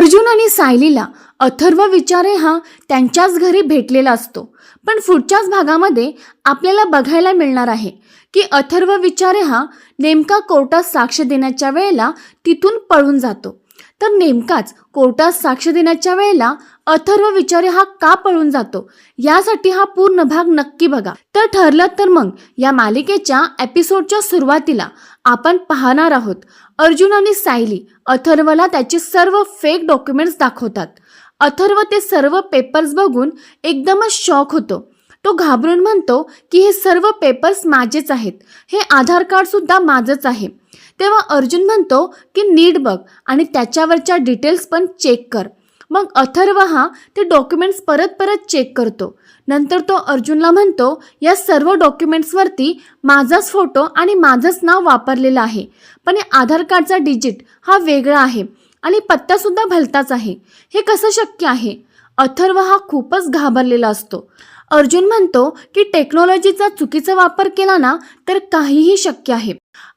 अर्जुन आणि सायलीला अथर्व विचारे हा त्यांच्याच घरी भेटलेला असतो. पण पुढच्याच भागामध्ये आपल्याला बघायला मिळणार आहे की अथर्व विचारे हा नेमका कोर्टात साक्ष देण्याच्या वेळेला तिथून पळून जातो. तर नेमकाच कोर्टात साक्ष देण्याच्या वेळेला अथर्व विचारे हा का पळून जातो? यासाठी हा पूर्ण भाग नक्की बघा. तर ठरलं तर मग या मालिकेच्या एपिसोडच्या सुरुवातीला आपण पाहणार आहोत. अर्जुन आणि सायली अथर्वला त्याचे सर्व फेक डॉक्युमेंट्स दाखवतात. अथर्व ते सर्व पेपर्स बघून एकदमच शॉक होतो. तो घाबरून म्हणतो की हे सर्व पेपर्स माझेच आहेत. हे आधार कार्ड सुद्धा माझंच आहे. तेव्हा अर्जुन म्हणतो की नीट बघ आणि त्याच्यावरच्या डिटेल्स पण चेक कर. मग अथर्व हा ते डॉक्युमेंट्स परत परत चेक करतो. नंतर तो अर्जुनला म्हणतो या सर्व डॉक्युमेंट्सवरती माझाच फोटो आणि माझंच नाव वापरलेलं आहे. पण या आधार कार्डचा डिजिट हा वेगळा आहे आणि पत्तासुद्धा भलताच आहे. हे कसं शक्य आहे? अथर्व हा खूपच घाबरलेला असतो. अर्जुन म्हणतो की टेक्नॉलॉजीचा चुकीचा वापर केला ना तर काहीही शक्य आहे.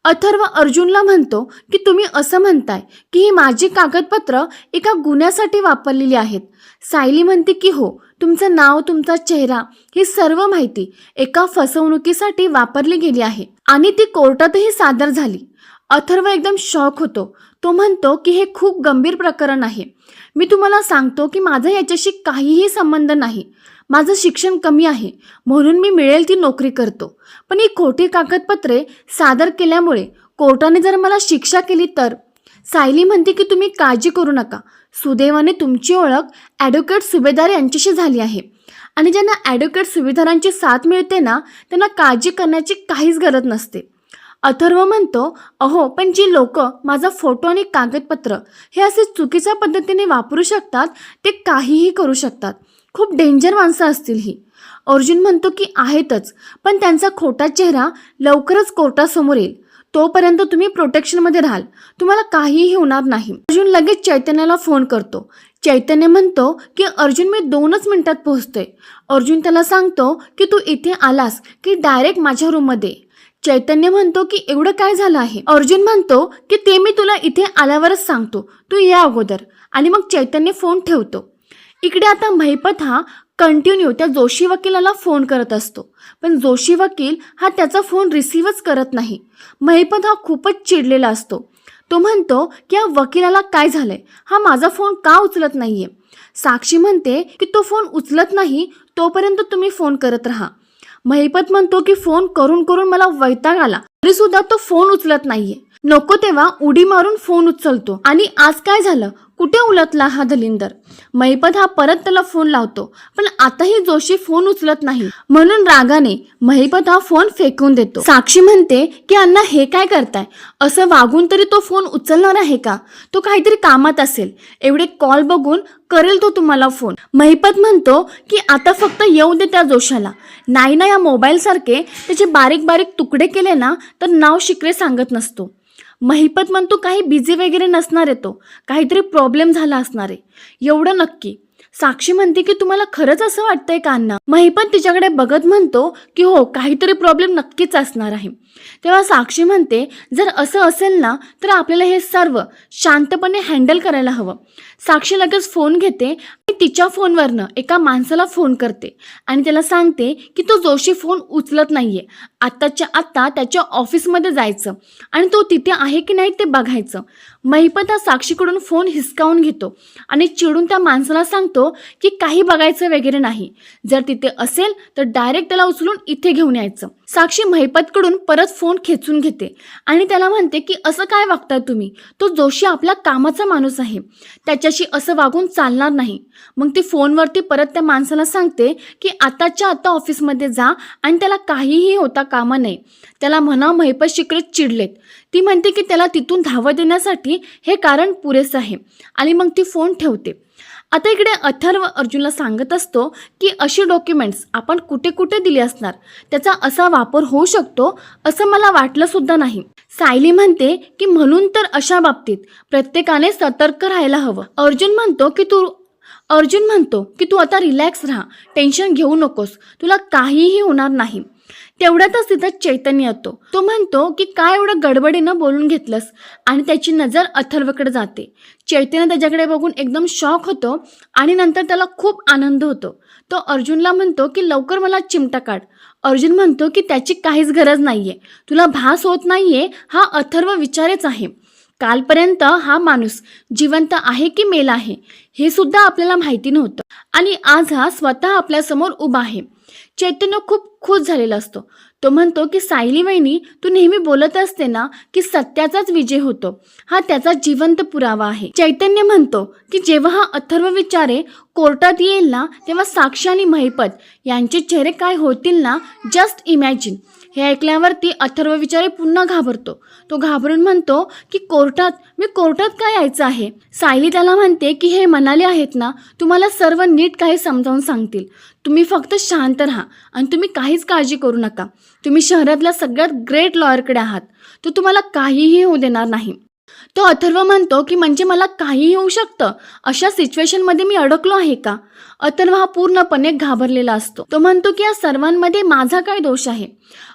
अथर्व अर्जुनला म्हणतो की तुम्ही असं म्हणताय की ही माझी कागदपत्र एका गुन्ह्यासाठी वापरलेली आहेत. सायली म्हणते की हो तुमचं नाव तुमचा चेहरा ही सर्व माहिती एका फसवणुकीसाठी वापरली गेली आहे आणि ती कोर्टातही सादर झाली. अथर्व एकदम शॉक होतो. तो म्हणतो की हे खूप गंभीर प्रकरण आहे. मी तुम्हाला सांगतो की माझा याच्याशी काहीही संबंध नाही. माझं शिक्षण कमी आहे. म्हणून मी मिळेल ती नोकरी करतो. पण ही खोटी कागदपत्रे सादर केल्यामुळे कोर्टाने जर मला शिक्षा केली तर? सायली म्हणते की तुम्ही काळजी करू नका. सुदैवाने तुमची ओळख ॲडव्होकेट सुभेदार यांच्याशी झाली आहे. आणि ज्यांना ॲडव्होकेट सुभेदारांची साथ मिळते ना त्यांना काळजी करण्याची काहीच गरज नसते. अथर्व म्हणतो अहो पण जी लोक माझा फोटो आणि कागदपत्र हे असे चुकीच्या पद्धतीने वापरू शकतात ते काहीही करू शकतात. खूप डेंजर माणसं असतील ही. अर्जुन म्हणतो की आहेतच पण त्यांचा खोटा चेहरा लवकरच कोर्टासमोर येईल. तोपर्यंत तुम्ही प्रोटेक्शनमध्ये राहाल. तुम्हाला काहीही होणार नाही. अर्जुन लगेच चैतन्याला फोन करतो. चैतन्य म्हणतो की अर्जुन मी दोनच मिनिटात पोहोचतोय. अर्जुन त्याला सांगतो की तू इथे आलास की डायरेक्ट माझ्या रूममध्ये चैतन्य म्हणतो की एवढं काय झालं आहे? अर्जुन म्हणतो की ते मी तुला इथे आल्यावरच सांगतो. तू या अगोदर. आणि मग चैतन्य फोन ठेवतो. इकडे आता महिपत हा कंटिन्यू त्या जोशी वकिलाला फोन करत असतो. पण जोशी वकील हा त्याचा फोन रिसीवच करत नाही. महिपत हा खूपच चिडलेला असतो. तो म्हणतो की या वकिलाला काय झालंय? हा माझा फोन का उचलत नाहीये? साक्षी म्हणते की तो फोन उचलत नाही तोपर्यंत तुम्ही फोन करत राहा. महिपत म्हणतो की फोन करून करून मला वैताग आला. तरी सुद्धा तो फोन उचलत नाहीये. नको तेव्हा उडी मारून फोन उचलतो. आणि आज काय झालं? कुठे उलटला हा दलिंदर महिपत हा परत त्याला फोन लावतो पण आताही जोशी फोन उचलत नाही. म्हणून रागाने महिपत हा फोन फेकून देतो. साक्षी म्हणते की अण्णा हे काय करताय? असं वागून तरी तो फोन उचलणार आहे का? तो काहीतरी कामात असेल. एवढे कॉल बघून करेल तो तुम्हाला फोन महिपत म्हणतो की आता फक्त येऊ दे त्या जोशाला. नाही ना या मोबाईलसारखे त्याचे बारीक बारीक तुकडे केले ना तर नाव शिकरे सांगत नसतो. महिपत म्हणतो काही बिझी वगैरे नसणार आहे तो. काहीतरी प्रॉब्लेम झाला असणार आहे. एवढं नक्की. साक्षी म्हणते की तुम्हाला खरंच असं वाटतंय का अण्णा? महिपत तिच्याकडे बघत म्हणतो की हो काहीतरी प्रॉब्लेम नक्कीच असणार आहे. तेव्हा साक्षी म्हणते जर असं असेल ना तर आपल्याला हे सर्व शांतपणे हँडल करायला हवं. साक्षी लगेच फोन घेते आणि तिच्या फोनवरनं एका माणसाला फोन करते आणि त्याला सांगते की तो जोशी फोन उचलत नाहीये. आत्ताच्या आत्ता त्याच्या ऑफिसमध्ये जायचं आणि तो तिथे आहे की नाही ते बघायचं. महिपत हा साक्षीकडून फोन हिसकावून घेतो आणि चिडून त्या माणसाला सांगतो की काही बघायचं वगैरे नाही. जर तिथे असेल तर डायरेक्ट त्याला उचलून इथे घेऊन यायचं. साक्षी महिपतकडून परत फोन खेचून घेते आणि त्याला म्हणते की असं काय वागताय तुम्ही? तो जोशी आपल्या कामाचा माणूस आहे. त्याच्याशी असं वागून चालणार नाही. मग ती फोनवरती परत त्या माणसाला सांगते की आताच्या आता ऑफिसमध्ये जा आणि त्याला काहीही होता कामा नये. त्याला म्हणा महिपत शिकरे चिडलेत. ती म्हणते की त्याला तिथून धावत देण्यासाठी हे कारण पुरेसं आहे. आणि मग ती फोन ठेवते. आता इकडे अथर्व अर्जुनला सांगत असतो की अशी डॉक्युमेंट्स आपण कुठे कुठे दिली असणार? त्याचा असा वापर होऊ शकतो असं मला वाटलं सुद्धा नाही. सायली म्हणते की म्हणून तर अशा बाबतीत प्रत्येकाने सतर्क राहायला हवं. अर्जुन म्हणतो की तू अर्जुन म्हणतो की तू आता रिलॅक्स राहा. टेन्शन घेऊ नकोस. तुला काहीही होणार नाही. तेवढ्यातच तिथं चैतन्य येतो. तो म्हणतो की काय एवढं गडबडीनं बोलून घेतलंस? आणि त्याची नजर अथर्वकडे जाते. चैतन्य त्याच्याकडे बघून एकदम शॉक होतो आणि नंतर त्याला खूप आनंद होतो. तो अर्जुनला म्हणतो की लवकर मला चिमटा काढ. अर्जुन म्हणतो की त्याची काहीच गरज नाहीये. तुला भास होत नाही आहे हा अथर्व विचारच आहे. कालपर्यंत हा माणूस जिवंत आहे की मेला आहे हे सुद्धा आपल्याला माहिती नव्हतं. आणि आज हा स्वतः आपल्यासमोर उभा आहे. चैतन्य खूप खुश झालेला असतो. तो म्हणतो की सायली वहिनी तू नेहमी बोलत असते ना की सत्याचाच विजय होतो. हा त्याचा जिवंत पुरावा आहे. चैतन्य म्हणतो की जेव्हा हा अथर्व विचारे कोर्टात येईल ना तेव्हा साक्षी आणि महिपत यांचे चेहरे काय होतील ना जस्ट इमॅजिन हे ऐकल्यावरती अथर्व विचारे पुन्हा घाबरतो. तो घाबरून म्हणतो की कोर्टात मी कोर्टात काय यायचं आहे? सायली त्याला म्हणते की हे म्हणाले आहेत ना तुम्हाला सर्व नीट काही समजावून सांगतील. तुम्ही फक्त शांत राहा आणि तुम्ही काहीच काळजी करू नका. तुम्ही शहरातल्या सगळ्यात ग्रेट लॉयरकडे आहात. तो तुम्हाला काहीही होऊ देणार नाही. तो अथर्व म्हणतो की म्हणजे मला काहीही होऊ शकतं? अशा सिच्युएशनमध्ये मी अडकलो आहे का? अथर्व हा पूर्णपणे घाबरलेला असतो. तो म्हणतो की या सर्वांमध्ये माझा काय दोष आहे?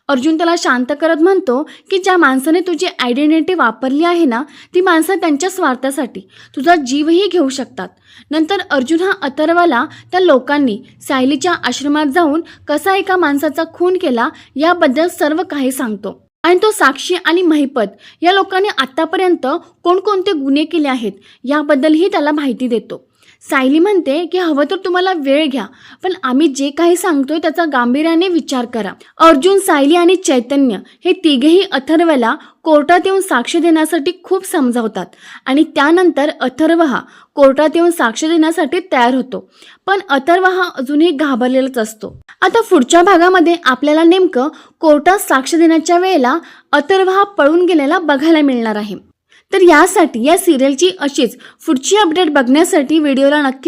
अर्जुन त्याला शांत करत म्हणतो की ज्या माणसाने तुझी आयडेंटिटी वापरली आहे ना ती माणसं त्यांच्या स्वार्थासाठी तुझा जीवही घेऊ शकतात. नंतर अर्जुन हा अथर्वाला त्या लोकांनी सायलीच्या आश्रमात जाऊन कसा एका माणसाचा खून केला याबद्दल सर्व काही सांगतो. आणि तो साक्षी आणि महिपत या लोकांनी आतापर्यंत कोणकोणते गुन्हे केले आहेत याबद्दलही त्याला माहिती देतो. सायली म्हणते की हवं तर तुम्हाला वेळ घ्या पण आम्ही जे काही सांगतोय त्याचा गांभीर्याने विचार करा. अर्जुन सायली आणि चैतन्य हे तिघेही अथर्वला कोर्टात येऊन साक्ष देण्यासाठी खूप समजावतात आणि त्यानंतर अथर्व हा कोर्टात येऊन साक्ष देण्यासाठी तयार होतो. पण अथर्व हा अजूनही घाबरलेलाच असतो. आता पुढच्या भागामध्ये आपल्याला नेमकं कोर्टात साक्ष देण्याच्या वेळेला अथर्व हा पळून गेलेला बघायला मिळणार आहे. तर यासाठी या सिरियलची अशीच पुढची अपडेट बघण्यासाठी व्हिडिओला नक्की